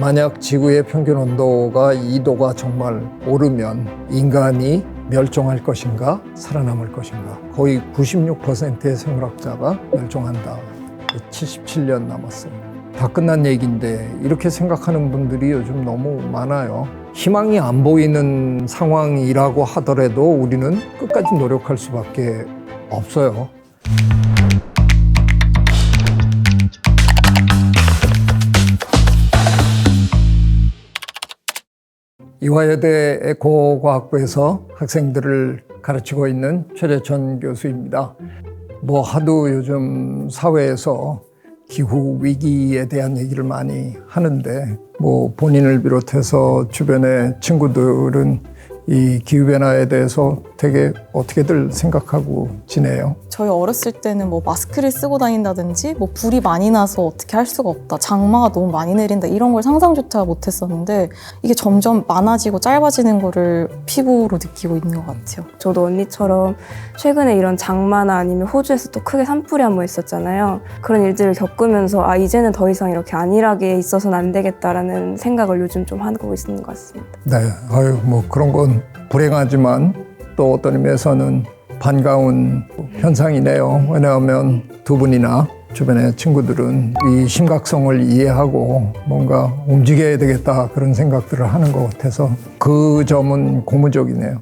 만약 지구의 평균 온도가 2도가 정말 오르면 인간이 멸종할 것인가 살아남을 것인가. 거의 96%의 생물학자가 멸종한다. 77년 남았어요 다 끝난 얘기인데 이렇게 생각하는 분들이 요즘 너무 많아요. 희망이 안 보이는 상황이라고 하더라도 우리는 끝까지 노력할 수밖에 없어요 이화여대 에코과학부에서 학생들을 가르치고 있는 최재천 교수입니다. 뭐 하도 요즘 사회에서 기후 위기에 대한 얘기를 많이 하는데 뭐 본인을 비롯해서 주변의 친구들은 이 기후 변화에 대해서 되게 어떻게들 생각하고 지내요. 저희 어렸을 때는 뭐 마스크를 쓰고 다닌다든지 뭐 불이 많이 나서 어떻게 할 수가 없다 장마가 너무 많이 내린다 이런 걸 상상조차 못했었는데 이게 점점 많아지고 짧아지는 거를 피부로 느끼고 있는 것 같아요 저도 언니처럼 최근에 이런 장마나 아니면 호주에서 또 크게 산불이 한 번 있었잖아요. 그런 일들을 겪으면서 아 이제는 더 이상 이렇게 안일하게 있어서는 안 되겠다라는 생각을 요즘 좀 하고 있는 것 같습니다. 네, 아유 뭐 그런 건 불행하지만 또 어떤 의미에서는 반가운 현상이네요. 왜냐하면 두 분이나 주변의 친구들은 이 심각성을 이해하고 뭔가 움직여야 되겠다 그런 생각들을 하는 것 같아서 그 점은 고무적이네요.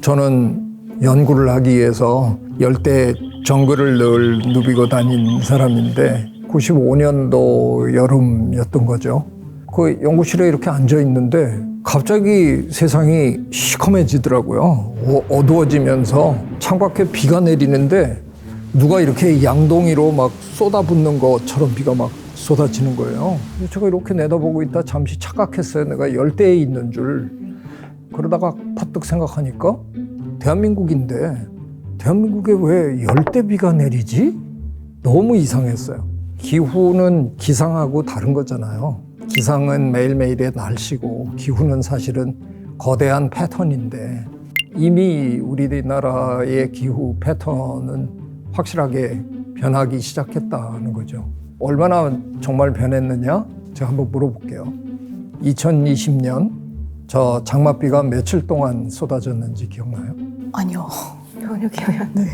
저는 연구를 하기 위해서 열대 정글을 늘 누비고 다닌 사람인데 95년도 여름이었던 거죠. 그 연구실에 이렇게 앉아 있는데 갑자기 세상이 시커매지더라고요. 어- 어두워지면서 창밖에 비가 내리는데 누가 이렇게 양동이로 막 쏟아붓는 것처럼 비가 막 쏟아지는 거예요. 제가 이렇게 내다보고 있다 잠시 착각했어요. 내가 열대에 있는 줄. 그러다가 퍼뜩 생각하니까 대한민국인데 대한민국에 왜 열대비가 내리지? 너무 이상했어요. 기후는 기상하고 다른 거잖아요. 기상은 매일매일의 날씨고 기후는 사실은 거대한 패턴인데 이미 우리나라의 기후 패턴은 확실하게 변하기 시작했다는 거죠. 얼마나 정말 변했느냐? 제가 한번 물어볼게요. 2020년 저 장맛비가 며칠 동안 쏟아졌는지 기억나요? 아니요 전혀 기억이 안 나요.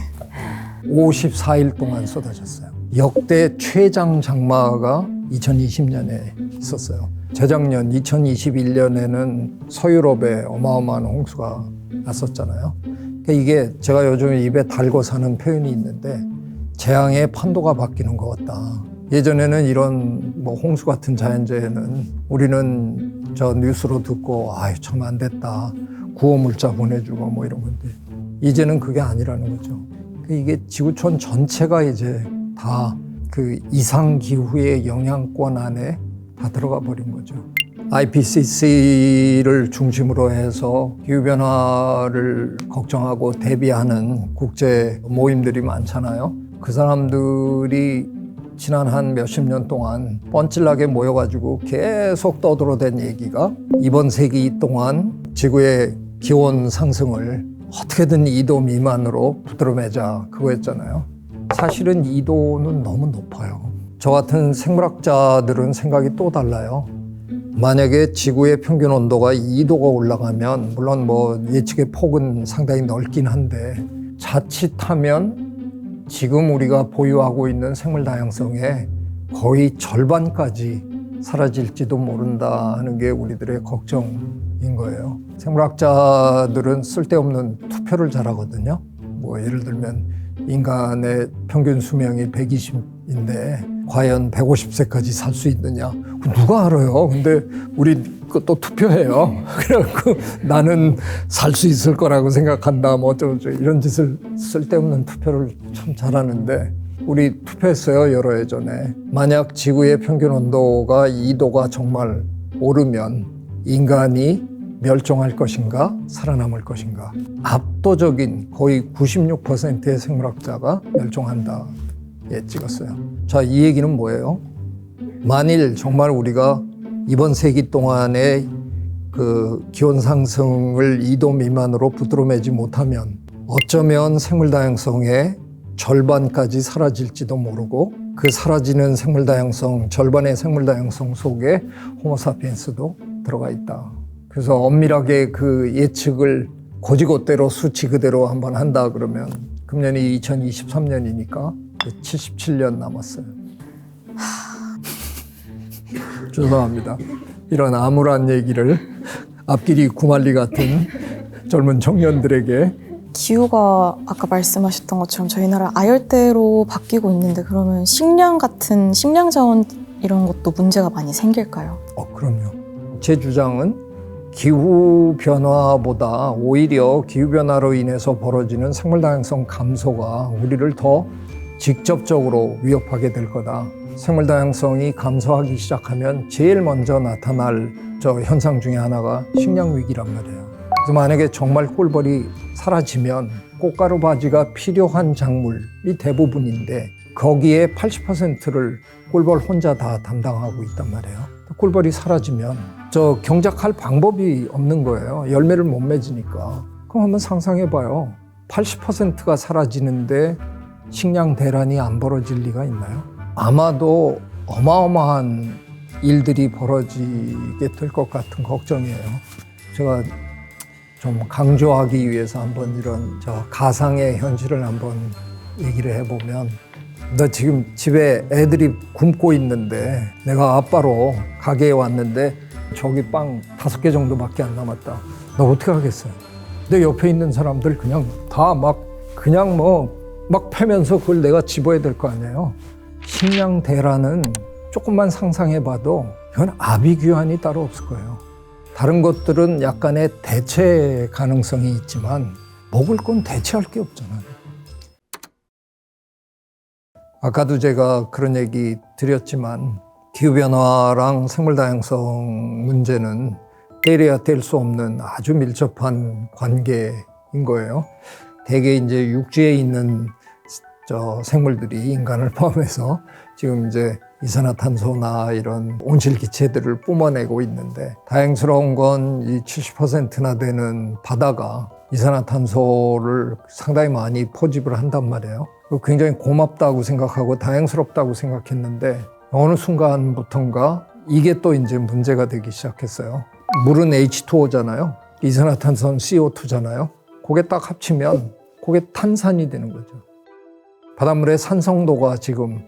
54일 동안 쏟아졌어요. 역대 최장 장마가 2020년에 있었어요. 재작년 2021년에는 서유럽에 어마어마한 홍수가 났었잖아요. 그러니까 이게 제가 요즘 입에 달고 사는 표현이 있는데 재앙의 판도가 바뀌는 것 같다. 예전에는 이런 뭐 홍수 같은 자연재해는 우리는 저 뉴스로 듣고 아유 참 안 됐다. 구호 물자 보내주고 뭐 이런 건데 이제는 그게 아니라는 거죠. 이게 지구촌 전체가 이제 다 그 이상 기후의 영향권 안에 다 들어가 버린 거죠. IPCC를 중심으로 해서 기후변화를 걱정하고 대비하는 국제 모임들이 많잖아요. 그 사람들이 지난 한 몇십 년 동안 뻔질나게 모여가지고 계속 떠들어댄 얘기가 이번 세기 동안 지구의 기온 상승을 어떻게든 2도 미만으로 부드러매자 그거였잖아요. 사실은 2도는 너무 높아요. 저 같은 생물학자들은 생각이 또 달라요. 만약에 지구의 평균 온도가 2도가 올라가면 물론 뭐 예측의 폭은 상당히 넓긴 한데 자칫하면 지금 우리가 보유하고 있는 생물 다양성의 거의 절반까지 사라질지도 모른다 하는 게 우리들의 걱정인 거예요. 생물학자들은 쓸데없는 투표를 잘하거든요. 뭐 예를 들면 인간의 평균 수명이 120인데 과연 150세까지 살 수 있느냐? 누가 알아요? 근데 우리 그또 투표해요. 그래갖고 나는 살 수 있을 거라고 생각한다. 뭐 어쩌고저쩌고 이런 짓을 쓸데없는 투표를 참 잘하는데 우리 투표했어요 여러 해 전에. 만약 지구의 평균 온도가 2도가 정말 오르면 인간이 멸종할 것인가 살아남을 것인가. 압도적인 거의 96%의 생물학자가 멸종한다. 예 찍었어요. 자 이 얘기는 뭐예요? 만일 정말 우리가 이번 세기 동안에 그 기온 상승을 2도 미만으로 부드러매지 못하면 어쩌면 생물 다양성의 절반까지 사라질지도 모르고 그 사라지는 생물 다양성 절반의 생물 다양성 속에 호모사피엔스도 들어가 있다. 그래서 엄밀하게 그 예측을 고지고대로 수치 그대로 한번 한다 그러면 금년이 2023년이니까 77년 남았어요. 죄송합니다. 이런 암울한 얘기를 앞길이 구말리 같은 젊은 청년들에게 기후가 아까 말씀하셨던 것처럼 저희 나라 아열대로 바뀌고 있는데 그러면 식량 같은 식량 자원 이런 것도 문제가 많이 생길까요? 어, 그럼요. 제 주장은 기후 변화보다 오히려 기후 변화로 인해서 벌어지는 생물 다양성 감소가 우리를 더 직접적으로 위협하게 될 거다. 생물 다양성이 감소하기 시작하면 제일 먼저 나타날 저 현상 중에 하나가 식량 위기란 말이에요. 그래서 만약에 정말 꿀벌이 사라지면 꽃가루 바지가 필요한 작물이 대부분인데 거기에 80%를 꿀벌 혼자 다 담당하고 있단 말이에요. 꿀벌이 사라지면 저 경작할 방법이 없는 거예요. 열매를 못 맺으니까. 그럼 한번 상상해 봐요. 80%가 사라지는데 식량 대란이 안 벌어질 리가 있나요? 아마도 어마어마한 일들이 벌어지게 될 것 같은 걱정이에요. 제가 좀 강조하기 위해서 한번 이런 저 가상의 현실을 한번 얘기를 해보면 나 지금 집에 애들이 굶고 있는데 내가 아빠로 가게에 왔는데 저기 빵 다섯 개 정도밖에 안 남았다. 나 어떻게 하겠어요? 내 옆에 있는 사람들 그냥 다 막 그냥 뭐 막 패면서 그걸 내가 집어야 될 거 아니에요. 식량 대란은 조금만 상상해봐도 이건 아비규환이 따로 없을 거예요. 다른 것들은 약간의 대체 가능성이 있지만 먹을 건 대체할 게 없잖아요. 아까도 제가 그런 얘기 드렸지만 기후변화랑 생물다양성 문제는 때려야 뗄 수 없는 아주 밀접한 관계인 거예요. 대개 이제 육지에 있는 저 생물들이 인간을 포함해서 지금 이제 이산화탄소나 이런 온실기체들을 뿜어내고 있는데 다행스러운 건 이 70%나 되는 바다가 이산화탄소를 상당히 많이 포집을 한단 말이에요. 굉장히 고맙다고 생각하고 다행스럽다고 생각했는데 어느 순간부턴가 이게 또 이제 문제가 되기 시작했어요. 물은 H2O잖아요. 이산화탄소는 CO2잖아요. 그게 딱 합치면 그게 탄산이 되는 거죠. 바닷물의 산성도가 지금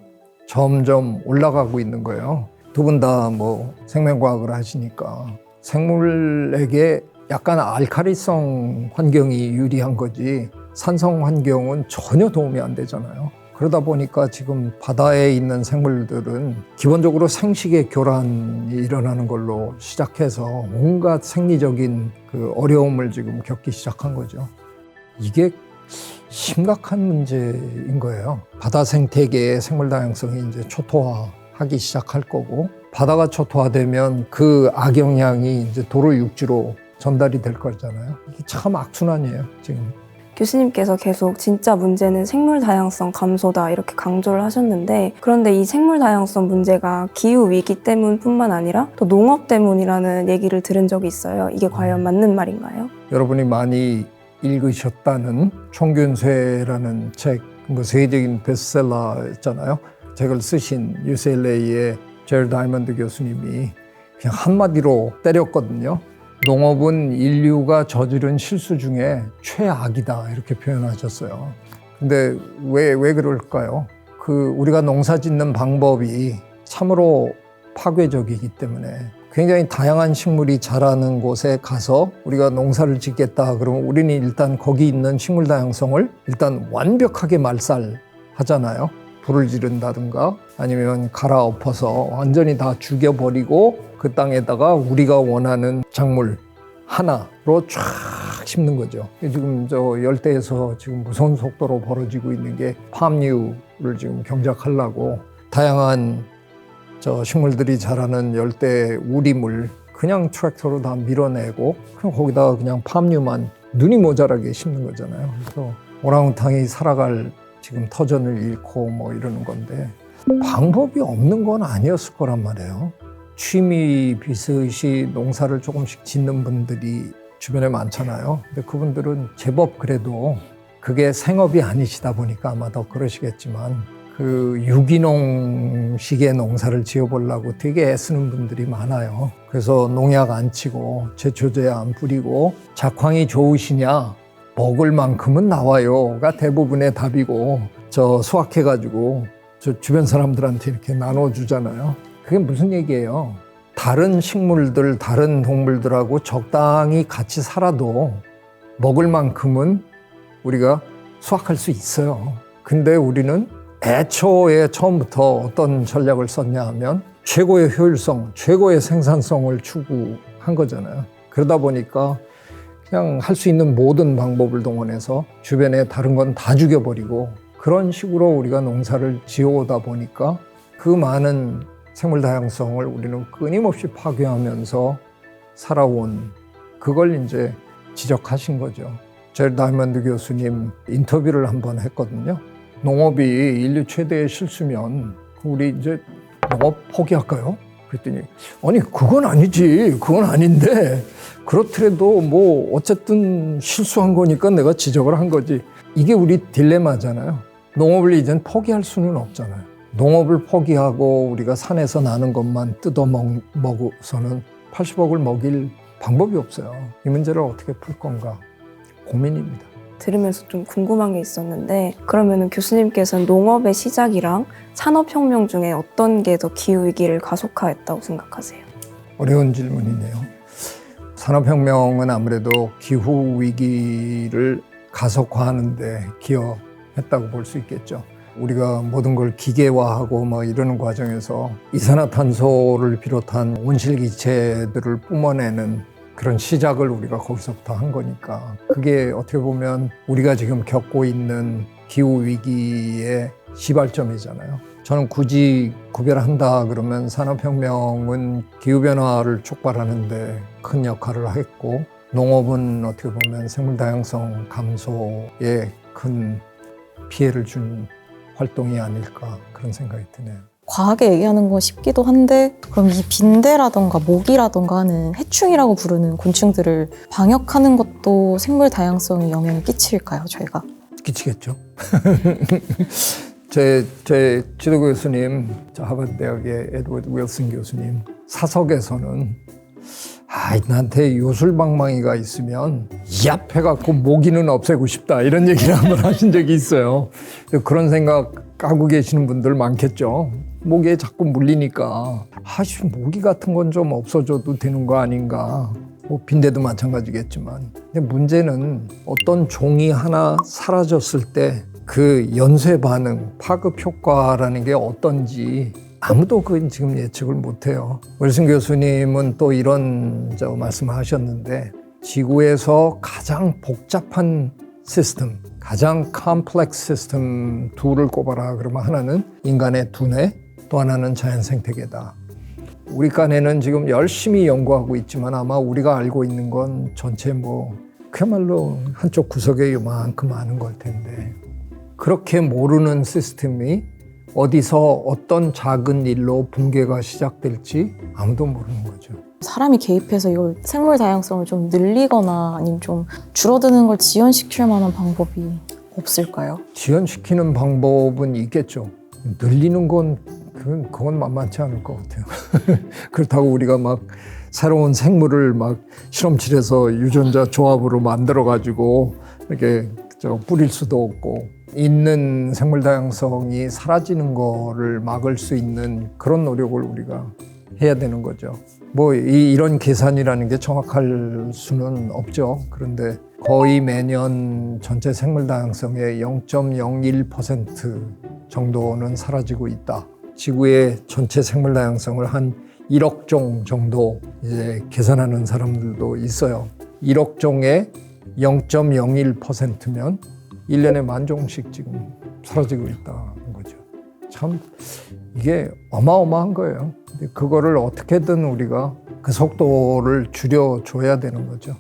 점점 올라가고 있는 거예요. 두 분 다 뭐 생명과학을 하시니까 생물에게 약간 알카리성 환경이 유리한 거지 산성 환경은 전혀 도움이 안 되잖아요. 그러다 보니까 지금 바다에 있는 생물들은 기본적으로 생식의 교란이 일어나는 걸로 시작해서 온갖 생리적인 그 어려움을 지금 겪기 시작한 거죠. 이게 심각한 문제인 거예요. 바다 생태계의 생물 다양성이 이제 초토화하기 시작할 거고 바다가 초토화되면 그 악영향이 이제 도로 육지로 전달이 될 거잖아요. 이게 참 악순환이에요, 지금. 교수님께서 계속 진짜 문제는 생물 다양성 감소다 이렇게 강조를 하셨는데 그런데 이 생물 다양성 문제가 기후 위기 때문뿐만 아니라 또 농업 때문이라는 얘기를 들은 적이 있어요. 이게 과연 맞는 말인가요? 여러분이 많이 읽으셨다는 총균쇠라는 책, 뭐 세계적인 베스트셀러였잖아요. 책을 쓰신 UCLA의 제일 다이먼드 교수님이 그냥 한마디로 때렸거든요. 농업은 인류가 저지른 실수 중에 최악이다 이렇게 표현하셨어요. 근데 왜, 왜 그럴까요? 그 우리가 농사 짓는 방법이 참으로 파괴적이기 때문에 굉장히 다양한 식물이 자라는 곳에 가서 우리가 농사를 짓겠다 그러면 우리는 일단 거기 있는 식물 다양성을 일단 완벽하게 말살하잖아요. 불을 지른다든가 아니면 갈아엎어서 완전히 다 죽여버리고 그 땅에다가 우리가 원하는 작물 하나로 쫙 심는 거죠. 지금 저 열대에서 지금 무서운 속도로 벌어지고 있는 게 팜유를 지금 경작하려고 다양한 저 식물들이 자라는 열대 우림을 그냥 트랙터로 다 밀어내고 그냥 거기다가 그냥 팜유만 눈이 모자라게 심는 거잖아요. 그래서 오랑우탕이 살아갈 지금 터전을 잃고 뭐 이러는 건데 방법이 없는 건 아니었을 거란 말이에요. 취미 비슷이 농사를 조금씩 짓는 분들이 주변에 많잖아요. 근데 그분들은 제법 그래도 그게 생업이 아니시다 보니까 아마 더 그러시겠지만 그 유기농식의 농사를 지어보려고 되게 애쓰는 분들이 많아요. 그래서 농약 안 치고 제초제 안 뿌리고 작황이 좋으시냐 먹을 만큼은 나와요가 대부분의 답이고 저 수확해가지고 저 주변 사람들한테 이렇게 나눠주잖아요. 그게 무슨 얘기예요? 다른 식물들, 다른 동물들하고 적당히 같이 살아도 먹을 만큼은 우리가 수확할 수 있어요. 근데 우리는 애초에 처음부터 어떤 전략을 썼냐 하면 최고의 효율성, 최고의 생산성을 추구한 거잖아요. 그러다 보니까 그냥 할 수 있는 모든 방법을 동원해서 주변에 다른 건 다 죽여버리고 그런 식으로 우리가 농사를 지어오다 보니까 그 많은 생물 다양성을 우리는 끊임없이 파괴하면서 살아온 그걸 이제 지적하신 거죠. 제 다이먼드 교수님 인터뷰를 한번 했거든요. 농업이 인류 최대의 실수면 우리 이제 농업 포기할까요? 그랬더니 아니 그건 아니지. 그건 아닌데. 그렇더라도 뭐 어쨌든 실수한 거니까 내가 지적을 한 거지. 이게 우리 딜레마잖아요. 농업을 이젠 포기할 수는 없잖아요. 농업을 포기하고 우리가 산에서 나는 것만 뜯어 먹, 먹어서는 80억을 먹일 방법이 없어요. 이 문제를 어떻게 풀 건가 고민입니다 들으면서 좀 궁금한 게 있었는데 그러면은 교수님께서는 농업의 시작이랑 산업혁명 중에 어떤 게 더 기후위기를 가속화했다고 생각하세요? 어려운 질문이네요. 산업혁명은 아무래도 기후 위기를 가속화하는데 기여했다고 볼 수 있겠죠. 우리가 모든 걸 기계화하고 뭐 이러는 과정에서 이산화탄소를 비롯한 온실기체들을 뿜어내는 그런 시작을 우리가 거기서부터 한 거니까 그게 어떻게 보면 우리가 지금 겪고 있는 기후 위기의 시발점이잖아요. 저는 굳이 구별한다 그러면 산업혁명은 기후변화를 촉발하는데 큰 역할을 했고 농업은 어떻게 보면 생물 다양성 감소에 큰 피해를 준 활동이 아닐까 그런 생각이 드네요. 과하게 얘기하는 건 쉽기도 한데 그럼 이 빈대라던가 모기라던가 하는 해충이라고 부르는 곤충들을 방역하는 것도 생물 다양성에 영향을 끼칠까요, 저희가? 끼치겠죠. 제, 제 지도 교수님, 저 하버드 대학의 에드워드 윌슨 교수님 사석에서는 아, 나한테 요술방망이가 있으면 얍 해갖고 모기는 없애고 싶다 이런 얘기를 한번 하신 적이 있어요. 그런 생각 하고 계시는 분들 많겠죠. 모기에 자꾸 물리니까 아씨 모기 같은 건 좀 없어져도 되는 거 아닌가. 뭐 빈대도 마찬가지겠지만 근데 문제는 어떤 종이 하나 사라졌을 때 그 연쇄 반응, 파급 효과라는 게 어떤지 아무도 그 지금 예측을 못해요. 윌슨 교수님은 또 이런 저 말씀을 하셨는데 지구에서 가장 복잡한 시스템, 가장 컴플렉스 시스템 둘을 꼽아라 그러면 하나는 인간의 두뇌, 또 하나는 자연 생태계다. 우리 간에는 지금 열심히 연구하고 있지만 아마 우리가 알고 있는 건 전체 뭐 그야말로 한쪽 구석에 요만큼 많은 걸 텐데 그렇게 모르는 시스템이 어디서 어떤 작은 일로 붕괴가 시작될지 아무도 모르는 거죠. 사람이 개입해서 이걸 생물 다양성을 좀 늘리거나 아니면 좀 줄어드는 걸 지연시킬 만한 방법이 없을까요? 지연시키는 방법은 있겠죠. 늘리는 건 그건, 그건 만만치 않을 것 같아요. 그렇다고 우리가 막 새로운 생물을 막 실험실에서 유전자 조합으로 만들어 가지고 이렇게 저 뿌릴 수도 없고 있는 생물 다양성이 사라지는 거를 막을 수 있는 그런 노력을 우리가 해야 되는 거죠. 뭐 이, 이런 계산이라는 게 정확할 수는 없죠. 그런데 거의 매년 전체 생물 다양성의 0.01% 정도는 사라지고 있다. 지구의 전체 생물 다양성을 한 1억 종 정도 이제 계산하는 사람들도 있어요. 1억 종의 0.01%면 1년에 만 종씩 지금 사라지고 있다는 거죠. 참 이게 어마어마한 거예요. 그거를 어떻게든 우리가 그 속도를 줄여줘야 되는 거죠.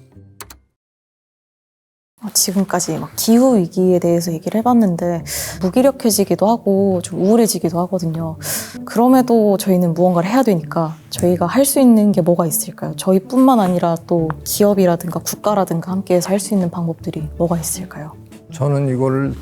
어, 지금까지 막 기후 위기에 대해서 얘기를 해봤는데 무기력해지기도 하고 좀 우울해지기도 하거든요. 그럼에도 저희는 무언가를 해야 되니까 저희가 할 수 있는 게 뭐가 있을까요? 저희뿐만 아니라 또 기업이라든가 국가라든가 함께해서 할 수 있는 방법들이 뭐가 있을까요? 저는 이걸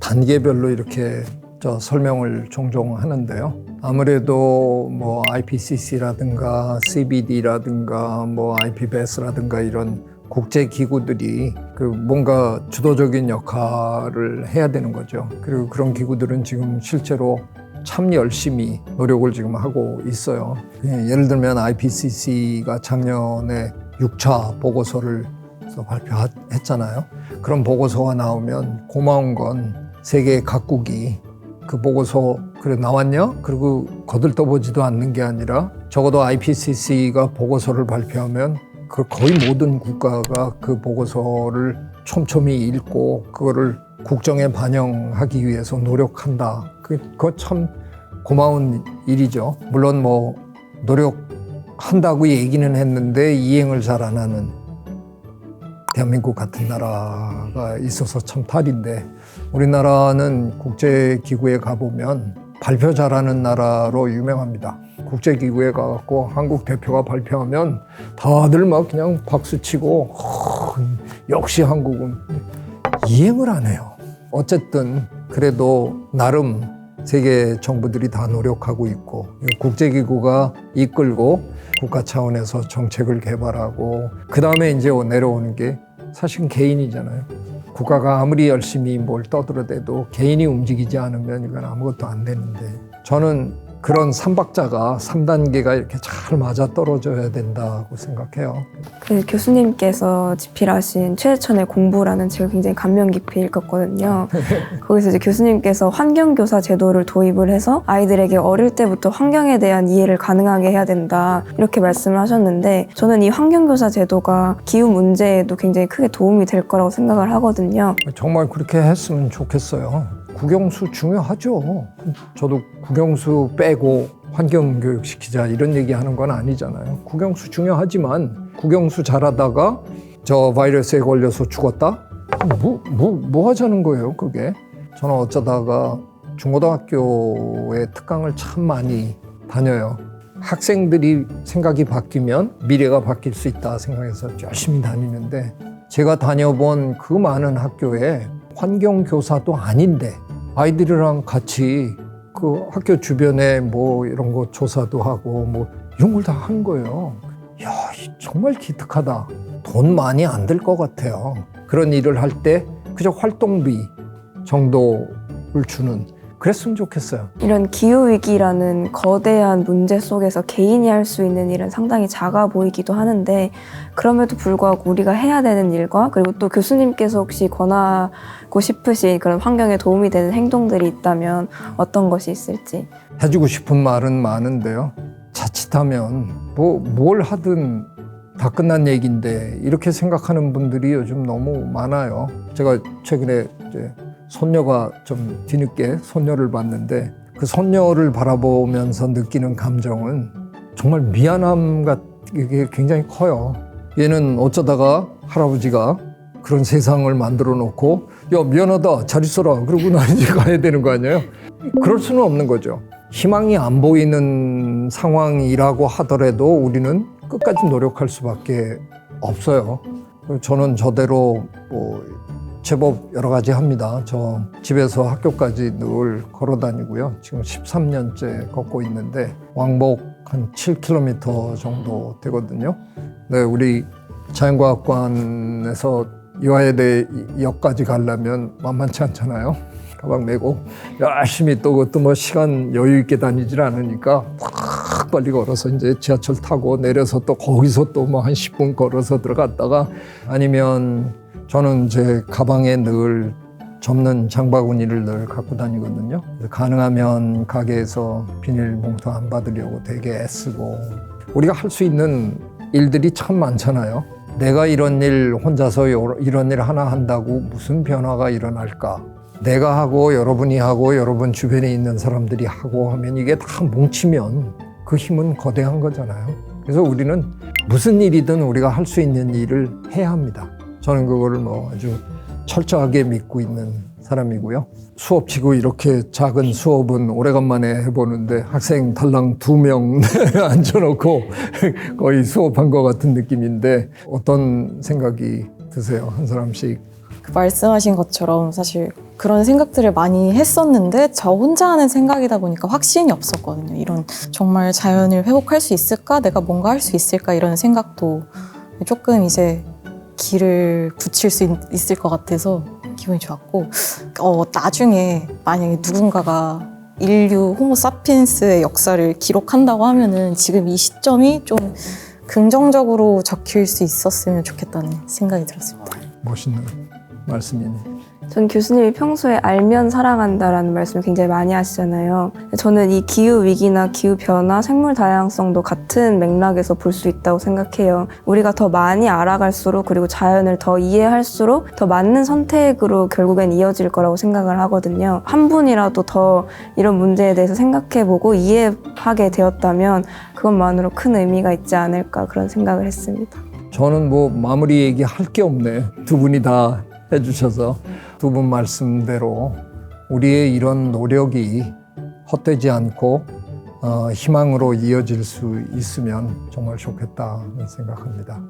단계별로 이렇게 저 설명을 종종 하는데요. 아무래도 뭐 IPCC라든가 CBD라든가 뭐 IPBES라든가 이런 국제 기구들이 그 뭔가 주도적인 역할을 해야 되는 거죠. 그리고 그런 기구들은 지금 실제로 참 열심히 노력을 지금 하고 있어요. 예, 예를 들면 IPCC가 작년에 6차 보고서를 서 발표했잖아요. 그런 보고서가 나오면 고마운 건 세계 각국이 그 보고서 그래 나왔냐? 그리고 거들떠보지도 않는 게 아니라 적어도 IPCC가 보고서를 발표하면 그 거의 모든 국가가 그 보고서를 촘촘히 읽고 그거를 국정에 반영하기 위해서 노력한다. 그- 그거 참 고마운 일이죠. 물론 뭐 노력한다고 얘기는 했는데 이행을 잘 안 하는 대한민국 같은 나라가 있어서 참 탈인데 우리나라는 국제기구에 가보면 발표 잘하는 나라로 유명합니다. 국제기구에 가갖고 한국 대표가 발표하면 다들 막 그냥 박수치고 "허, 역시 한국은 이행을 안 해요. 어쨌든 그래도 나름 세계 정부들이 다 노력하고 있고 국제기구가 이끌고 국가 차원에서 정책을 개발하고 그 다음에 이제 내려오는 게 사실 개인이잖아요. 국가가 아무리 열심히 뭘 떠들어대도 개인이 움직이지 않으면 이건 아무것도 안 되는데 저는 그런 삼박자가 3단계가 이렇게 잘 맞아 떨어져야 된다고 생각해요. 그 교수님께서 집필하신 최대천의 공부라는 책을 굉장히 감명 깊이 읽었거든요. 거기서 이제 교수님께서 환경교사 제도를 도입을 해서 아이들에게 어릴 때부터 환경에 대한 이해를 가능하게 해야 된다. 이렇게 말씀을 하셨는데 저는 이 환경교사 제도가 기후 문제에도 굉장히 크게 도움이 될 거라고 생각을 하거든요. 정말 그렇게 했으면 좋겠어요. 국영수 중요하죠. 저도 국영수 빼고 환경교육 시키자 이런 얘기 하는 건 아니잖아요. 국영수 중요하지만 국영수 잘하다가 저 바이러스에 걸려서 죽었다? 뭐, 뭐, 뭐 하자는 거예요, 그게? 저는 어쩌다가 중고등학교에 특강을 참 많이 다녀요. 학생들이 생각이 바뀌면 미래가 바뀔 수 있다 생각해서 열심히 다니는데 제가 다녀본 그 많은 학교에 환경교사도 아닌데 아이들이랑 같이 그 학교 주변에 뭐 이런 거 조사도 하고 뭐 이런 걸 다 한 거예요. 야, 이 정말 기특하다. 돈 많이 안 들 것 같아요. 그런 일을 할 때 그저 활동비 정도를 주는 그랬으면 좋겠어요. 이런 기후위기라는 거대한 문제 속에서 개인이 할 수 있는 일은 상당히 작아 보이기도 하는데 그럼에도 불구하고 우리가 해야 되는 일과 그리고 또 교수님께서 혹시 권하고 싶으신 그런 환경에 도움이 되는 행동들이 있다면 어떤 것이 있을지 해주고 싶은 말은 많은데요. 자칫하면 뭐 뭘 하든 다 끝난 얘기인데 이렇게 생각하는 분들이 요즘 너무 많아요. 제가 최근에 이제 손녀가 좀 뒤늦게 손녀를 봤는데 그 손녀를 바라보면서 느끼는 감정은 정말 미안함 같게 굉장히 커요. 얘는 어쩌다가 할아버지가 그런 세상을 만들어 놓고 야 미안하다 잘 있어라 그러고 나 이제 가야 되는 거 아니에요? 그럴 수는 없는 거죠. 희망이 안 보이는 상황이라고 하더라도 우리는 끝까지 노력할 수밖에 없어요. 저는 저대로 뭐 제법 여러 가지 합니다. 저 집에서 학교까지 늘 걸어 다니고요. 지금 13년째 걷고 있는데 왕복 한 7km 정도 되거든요. 네, 우리 자연과학관에서 이화여대 역까지 가려면 만만치 않잖아요. 가방 메고 열심히 또 그것도 뭐 시간 여유 있게 다니질 않으니까 확 빨리 걸어서 이제 지하철 타고 내려서 또 거기서 또 뭐 한 10분 걸어서 들어갔다가 아니면 저는 제 가방에 늘 접는 장바구니를 늘 갖고 다니거든요. 가능하면 가게에서 비닐봉투 안 받으려고 되게 애쓰고 우리가 할 수 있는 일들이 참 많잖아요. 내가 이런 일 혼자서 요- 이런 일 하나 한다고 무슨 변화가 일어날까? 내가 하고 여러분이 하고 여러분 주변에 있는 사람들이 하고 하면 이게 다 뭉치면 그 힘은 거대한 거잖아요. 그래서 우리는 무슨 일이든 우리가 할 수 있는 일을 해야 합니다. 저는 그거를 뭐 아주 철저하게 믿고 있는 사람이고요. 수업 치고 이렇게 작은 수업은 오래간만에 해보는데 학생 달랑 두 명 앉혀놓고 거의 수업한 것 같은 느낌인데 어떤 생각이 드세요? 한 사람씩 그 말씀하신 것처럼 사실 그런 생각들을 많이 했었는데 저 혼자 하는 생각이다 보니까 확신이 없었거든요. 이런 정말 자연을 회복할 수 있을까? 내가 뭔가 할 수 있을까? 이런 생각도 조금 이제 길을 붙일 수 있, 있을 것 같아서 기분이 좋았고 어, 나중에 만약에 누군가가 인류 호모 사피엔스의 역사를 기록한다고 하면은 지금 이 시점이 좀 긍정적으로 적힐 수 있었으면 좋겠다는 생각이 들었습니다. 멋있는 말씀이니. 전 교수님이 평소에 알면 사랑한다라는 말씀을 굉장히 많이 하시잖아요. 저는 이 기후 위기나 기후 변화, 생물 다양성도 같은 맥락에서 볼 수 있다고 생각해요. 우리가 더 많이 알아갈수록 그리고 자연을 더 이해할수록 더 맞는 선택으로 결국엔 이어질 거라고 생각을 하거든요. 한 분이라도 더 이런 문제에 대해서 생각해보고 이해하게 되었다면 그것만으로 큰 의미가 있지 않을까 그런 생각을 했습니다. 저는 뭐 마무리 얘기할 게 없네. 두 분이 다 해주셔서 두 분 말씀대로 우리의 이런 노력이 헛되지 않고 어, 희망으로 이어질 수 있으면 정말 좋겠다 생각합니다.